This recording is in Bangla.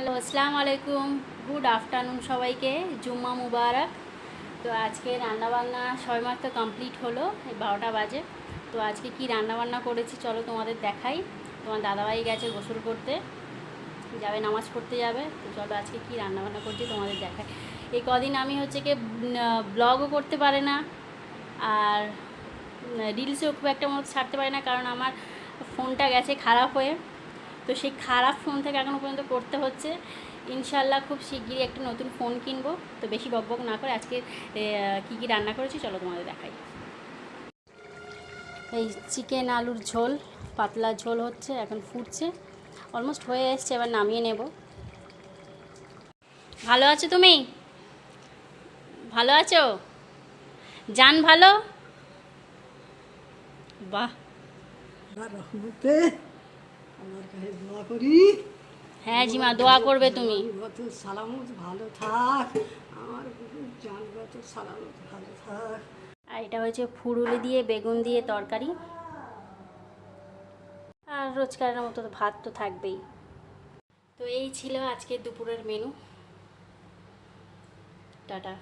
হ্যালো, আসসালামু আলাইকুম। গুড আফটারনুন সবাইকে। জুম্মা মুবারক। তো আজকে রান্নাবান্না সবেমাত্র কমপ্লিট হলো বারোটা বাজে। তো আজকে কি রান্নাবান্না করেছি চলো তোমাদের দেখাই। তোমার দাদাভাই গেছে গোসল করতে, যাবে, নামাজ পড়তে যাবে। তো চলো আজকে কি রান্নাবান্না করছি তোমাদের দেখাই। এই কদিন আমি হচ্ছে কি ব্লগও করতে পারে না, আর রিলসও খুব একটা মতো ছাড়তে পারি না, কারণ আমার ফোনটা গেছে খারাপ হয়ে। তো সেই খারাপ ফোন থেকে এখনও পর্যন্ত করতে হচ্ছে। ইনশাল্লাহ খুব শিগগিরই একটা নতুন ফোন কিনবো। তো বেশি বকবক না করে আজকে কী কী রান্না করেছি চলো তোমাদের দেখাই। এই চিকেন আলুর ঝোল, পাতলা ঝোল হচ্ছে, এখন ফুটছে। অলমোস্ট হয়ে এসছে, এবার নামিয়ে নেব। ভালো আছো তুমি? ভালো আছো? যান ভালো? বাহ তার রহমতে আমার কাছে দোয়া করি। হ্যাঁ জিমা দোয়া করবে তুমি। সালামত ভালো থাক। আমার জান সালামত ভালো থাক। আর এটা হয়েছে ফুরুলি দিয়ে বেগুন দিয়ে তরকারি। আর রোজকারের মতো তো ভাত তো থাকবেই। তো এই ছিল আজকে দুপুরের মেনু। টাটা।